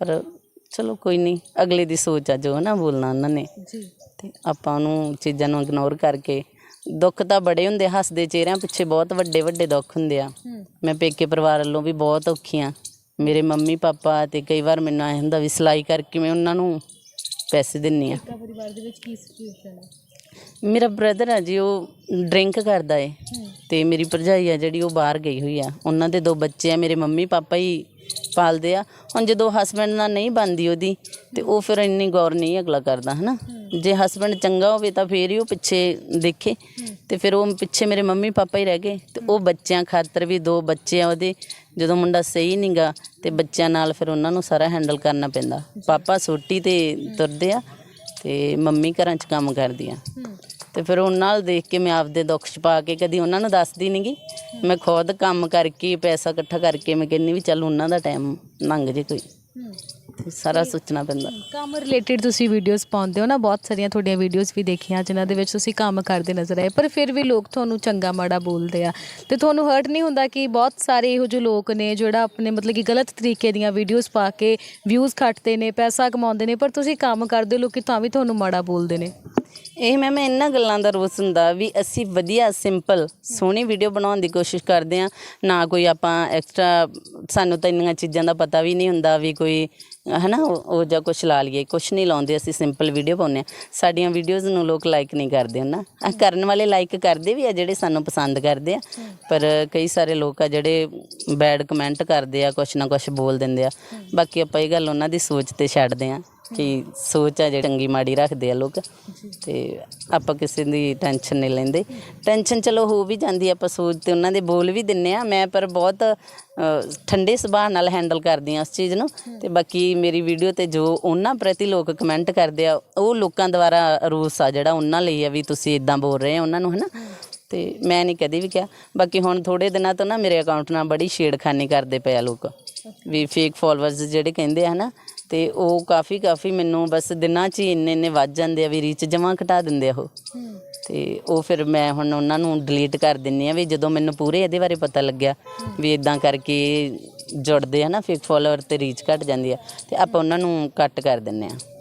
ਪਰ ਚਲੋ ਕੋਈ ਨਹੀਂ ਅਗਲੇ ਦੀ ਸੋਚ ਆ ਜੋ ਨਾ ਬੋਲਣਾ ਉਹਨਾਂ ਨੇ। ਜੀ। ਤੇ ਆਪਾਂ ਉਹਨੂੰ ਚੀਜ਼ਾਂ ਨੂੰ ਇਗਨੋਰ ਕਰਕੇ ਦੁੱਖ ਤਾਂ ਬੜੇ ਹੁੰਦੇ ਹੱਸਦੇ ਚਿਹਰਿਆਂ ਪਿੱਛੇ ਬਹੁਤ ਵੱਡੇ ਵੱਡੇ ਦੁੱਖ ਹੁੰਦੇ ਆ। ਮੈਂ ਪੇਕੇ ਪਰਿਵਾਰ ਵੱਲੋਂ ਵੀ ਬਹੁਤ ਔਖੀ ਆ ਮੇਰੇ ਮੰਮੀ ਪਾਪਾ ਤੇ ਕਈ ਵਾਰ ਮੈਨੂੰ ਐ ਹੁੰਦਾ ਵੀ ਸਿਲਾਈ ਕਰਕੇ ਮੈਂ ਉਹਨਾਂ ਨੂੰ ਪੈਸੇ ਦਿੰਨੀ ਆ। ਪਰਿਵਾਰ ਦੇ ਵਿੱਚ ਕੀ ਸਿਚੁਏਸ਼ਨ ਹੈ ਮੇਰਾ ਬ੍ਰਦਰ ਆ ਜੀ, ਉਹ ਡਰਿੰਕ ਕਰਦਾ ਏ ਹੂੰ ਤੇ ਮੇਰੀ ਭਰਜਾਈ ਆ ਜਿਹੜੀ ਉਹ ਬਾਹਰ ਗਈ ਹੋਈ ਆ। ਉਹਨਾਂ ਦੇ ਦੋ ਬੱਚੇ ਆ, ਮੇਰੇ ਮੰਮੀ ਪਾਪਾ ਹੀ ਪਾਲਦੇ ਆ। ਹੁਣ ਜਦੋਂ ਹਸਬੰਡ ਨਾਲ ਨਹੀਂ ਬਣਦੀ ਉਹਦੀ, ਤੇ ਉਹ ਫਿਰ ਇੰਨੀ ਗੌਰ ਨਹੀਂ ਅਗਲਾ ਕਰਦਾ, ਹਨਾ? ਜੇ ਹਸਬੰਡ ਚੰਗਾ ਹੋਵੇ ਤਾਂ ਫੇਰ ਹੀ ਉਹ ਪਿੱਛੇ ਦੇਖੇ। ਤੇ ਫਿਰ ਉਹ ਪਿੱਛੇ ਮੇਰੇ ਮੰਮੀ ਪਾਪਾ ਹੀ ਰਹਿ ਗਏ। ਤੇ ਉਹ ਬੱਚਿਆਂ ਖਾਤਰ ਵੀ ਦੋ ਬੱਚੇ ਆ ਉਹਦੇ, ਜਦੋਂ ਮੁੰਡਾ ਸਹੀ ਨਹੀਂਗਾ ਤੇ ਬੱਚਿਆਂ ਨਾਲ ਫਿਰ ਉਹਨਾਂ ਨੂੰ ਸਾਰਾ ਹੈਂਡਲ ਕਰਨਾ ਪੈਂਦਾ। ਪਾਪਾ ਸੋਟੀ ਤੇ ਤੁਰਦੇ ਆ। ਤੇ ਮੰਮੀ ਘਰਾਂ 'ਚ ਕੰਮ ਕਰਦੀ ਆ ਹੂੰ ਤੇ ਫਿਰ ਉਹਨਾਂ ਨਾਲ ਦੇਖ ਕੇ ਮੈਂ ਆਪਦੇ ਦੁੱਖ ਛਪਾ ਕੇ ਕਦੀ ਉਹਨਾਂ ਨੂੰ ਦੱਸਦੀ ਨਹੀਂਗੀ ਮੈਂ ਖੁਦ ਕੰਮ ਕਰਕੇ, ਪੈਸਾ ਇਕੱਠਾ ਕਰਕੇ ਮੈਂ ਕਹਿੰਨੀ ਵੀ ਚੱਲ ਉਹਨਾਂ ਦਾ ਟਾਈਮ ਲੰਘ ਜੇ ਕੋਈ। ਸਾਰਾ ਸੋਚਣਾ ਪੈਂਦਾ। ਕੰਮ ਰਿਲੇਟਡ ਤੁਸੀਂ ਵੀਡੀਓਜ਼ ਪਾਉਂਦੇ ਹੋ ਨਾ ਬਹੁਤ ਸਾਰੀਆਂ ਤੁਹਾਡੀਆਂ ਵੀਡੀਓਜ਼ ਵੀ ਦੇਖੀਆਂ ਜਿਨ੍ਹਾਂ ਦੇ ਵਿੱਚ ਤੁਸੀਂ ਕੰਮ ਕਰਦੇ ਨਜ਼ਰ ਆਏ ਪਰ ਫਿਰ ਵੀ ਲੋਕ ਤੁਹਾਨੂੰ ਚੰਗਾ ਮਾੜਾ ਬੋਲਦੇ ਆ। ਤੇ ਤੁਹਾਨੂੰ ਹਰਟ ਨਹੀਂ ਹੁੰਦਾ ਕਿ ਬਹੁਤ ਸਾਰੇ ਇਹੋ ਜਿਹੇ ਲੋਕ ਨੇ ਜਿਹੜਾ ਆਪਣੇ ਮਤਲਬ ਕਿ ਗਲਤ ਤਰੀਕੇ ਦੀਆਂ ਵੀਡੀਓਜ਼ ਪਾ ਕੇ ਵਿਊਜ਼ ਖੱਟਦੇ ਨੇ ਪੈਸਾ ਕਮਾਉਂਦੇ ਨੇ ਪਰ ਤੁਸੀਂ ਕੰਮ ਕਰਦੇ ਹੋ, ਲੋਕੀ ਤਾਂ ਵੀ ਤੁਹਾਨੂੰ ਮਾੜਾ ਬੋਲਦੇ ਨੇ। ਇਹ ਮੈਮ ਇਹਨਾਂ ਗੱਲਾਂ ਦਾ ਰੋਸ ਹੁੰਦਾ ਵੀ ਅਸੀਂ ਵਧੀਆ ਸਿੰਪਲ ਸੋਹਣੀ ਵੀਡੀਓ ਬਣਾਉਣ ਦੀ ਕੋਸ਼ਿਸ਼ ਕਰਦੇ ਆ ਨਾ ਕੋਈ ਆਪਾਂ ਐਕਸਟਰਾ ਸਾਨੂੰ ਤਾਂ ਇੰਨੀਆਂ ਚੀਜ਼ਾਂ ਦਾ ਪਤਾ ਵੀ ਨਹੀਂ ਹੁੰਦਾ ਵੀ ਕੋਈ, ਹਨਾ, ਉਹ ਉਹ ਜਾਂ ਕੁਛ ਲਾ ਲਈਏ। ਕੁਛ ਨਹੀਂ ਲਾਉਂਦੇ ਅਸੀਂ ਸਿੰਪਲ ਵੀਡੀਓ ਪਾਉਂਦੇ ਆ ਸਾਡੀਆਂ ਵੀਡੀਓਜ਼ ਨੂੰ ਲੋਕ ਲਾਈਕ ਨਹੀਂ ਕਰਦੇ ਨਾ ਆ ਕਰਨ ਵਾਲੇ ਲਾਈਕ ਕਰਦੇ ਵੀ ਆ, ਜਿਹੜੇ ਸਾਨੂੰ ਪਸੰਦ ਕਰਦੇ ਆ। ਪਰ ਕਈ ਸਾਰੇ ਲੋਕ ਆ ਜਿਹੜੇ ਬੈਡ ਕਮੈਂਟ ਕਰਦੇ ਆ, ਕੁਛ ਨਾ ਕੁਛ ਬੋਲ ਦਿੰਦੇ ਆ। ਬਾਕੀ ਆਪਾਂ ਇਹ ਗੱਲ ਉਹਨਾਂ ਦੀ ਸੋਚ ਤੇ ਛੱਡਦੇ ਆ ਕਿ ਸੋਚ ਆ ਜਿਹੜੀ ਚੰਗੀ ਮਾੜੀ ਰੱਖਦੇ ਆ ਲੋਕ ਤੇ ਆਪਾਂ ਕਿਸੇ ਦੀ ਟੈਨਸ਼ਨ ਨਹੀਂ ਲੈਂਦੇ। ਟੈਨਸ਼ਨ ਚਲੋ ਹੋ ਵੀ ਜਾਂਦੀ ਆ, ਆਪਾਂ ਸੋਚ ਤੇ ਉਹਨਾਂ ਦੇ ਬੋਲ ਵੀ ਦਿੰਨੇ ਆ। ਮੈਂ ਪਰ ਬਹੁਤ ਅ, ਠੰਡੇ ਸੁਭਾਅ ਨਾਲ ਹੈਂਡਲ ਕਰਦੀ ਆ ਉਸ ਚੀਜ਼ ਨੂੰ। ਤੇ ਬਾਕੀ ਮੇਰੀ ਵੀਡੀਓ ਤੇ ਜੋ ਉਹਨਾਂ ਪ੍ਰਤੀ ਲੋਕ ਕਮੈਂਟ ਕਰਦੇ ਆ ਉਹ ਲੋਕਾਂ ਦੁਆਰਾ ਰੂਸ ਆ ਜਿਹੜਾ ਉਹਨਾਂ ਲਈ ਆ ਵੀ ਤੁਸੀਂ ਇਦਾਂ ਬੋਲ ਰਹੇ ਆ ਉਹਨਾਂ ਨੂੰ ਹਨਾ? ਤੇ ਮੈਂ ਨਹੀਂ ਕਦੇ ਵੀ ਕਿਹਾ। ਬਾਕੀ ਹੁਣ ਥੋੜੇ ਦਿਨਾਂ ਤੋਂ ਨਾ ਮੇਰੇ ਅਕਾਊਂਟ ਨਾਲ ਬੜੀ ਛੇੜਖਾਨੀ ਕਰਦੇ ਪਏ ਆ ਲੋਕ। ਵੀ ਫੇਕ ਫਾਲੋਅਰਸ ਜਿਹੜੇ ਕਹਿੰਦੇ ਆ ਹਨਾ? ਤੇ ਉਹ ਕਾਫੀ ਕਾਫੀ ਮੈਨੂੰ ਬਸ ਦਿਨਾਂ 'ਚ ਹੀ ਇੰਨੇ ਇੰਨੇ ਵੱਜ ਜਾਂਦੇ ਆ ਵੀ ਰੀਚ ਜਮਾਂ ਘਟਾ ਦਿੰਦੇ ਆ ਉਹ। ਤੇ ਉਹ ਫਿਰ ਮੈਂ ਹੁਣ ਉਹਨਾਂ ਨੂੰ ਡਿਲੀਟ ਕਰ ਦਿੰਨੀ ਆ ਵੀ ਜਦੋਂ ਮੈਨੂੰ ਪੂਰੇ ਇਹਦੇ ਬਾਰੇ ਪਤਾ ਲੱਗਿਆ ਵੀ ਇਦਾਂ ਕਰਕੇ ਜੁੜਦੇ ਆ ਨਾ ਫੇਕ ਫਾਲੋਅਰ ਤੇ ਰੀਚ ਘਟ ਜਾਂਦੀ ਆ। ਤੇ ਆਪਾਂ ਉਹਨਾਂ ਨੂੰ ਕੱਟ ਕਰ ਦਿੰਨੇ ਆ।